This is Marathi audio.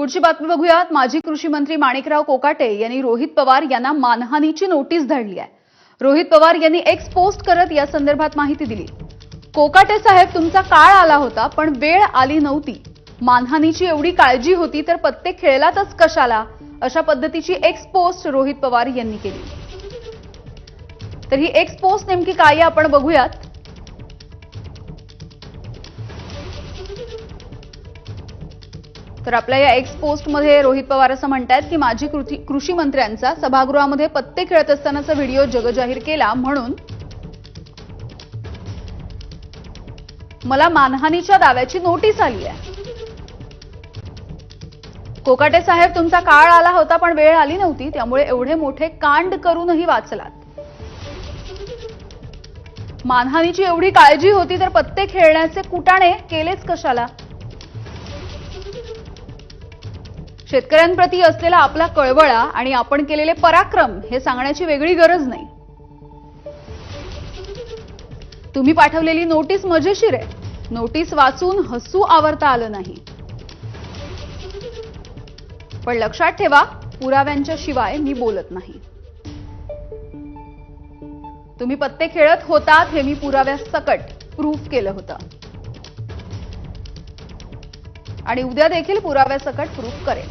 पुढची बातमी बघूयात. माजी कृषी मंत्री माणिकराव कोकाटे यांनी रोहित पवार यांना मानहानीची नोटीस धाडली आहे. रोहित पवार यांनी एक्स पोस्ट करत या संदर्भात माहिती दिली. कोकाटे साहेब तुमचा काळ आला होता पण वेळ आली नव्हती. मानहानीची एवढी काळजी होती तर पत्ते खेळलातच कशाला? अशा पद्धतीची एक्स पोस्ट रोहित पवार यांनी केली. तर ही एक्स पोस्ट नेमकी काय आपण बघूयात. तर आपल्या या एक्स पोस्टमध्ये रोहित पवार असं म्हणतायत की माजी कृषी मंत्र्यांचा सभागृहामध्ये पत्ते खेळत असतानाचा व्हिडिओ जगजाहीर केला म्हणून मला मानहानीच्या दाव्याची नोटीस आली आहे. कोकाटे साहेब तुमचा काळ आला होता पण वेळ आली नव्हती त्यामुळे एवढे मोठे कांड करूनही वाचलात. मानहानीची एवढी काळजी होती तर पत्ते खेळण्याचे कुटाणे केलेच कशाला? शेतकऱ्यांप्रती असलेला आपला कळवळा आणि आपण केलेले पराक्रम हे सांगण्याची वेगळी गरज नाही. तुम्ही पाठवलेली नोटीस मजेशीर आहे. नोटीस वाचून हसू आवरता आलं नाही. पण लक्षात ठेवा पुराव्यांच्या शिवाय मी बोलत नाही. तुम्ही पत्ते खेळत होतात हे मी पुराव्यासकट प्रूफ केलं होतं. आणि उद्या देखील पुराव्यासकट प्रूफ करेल.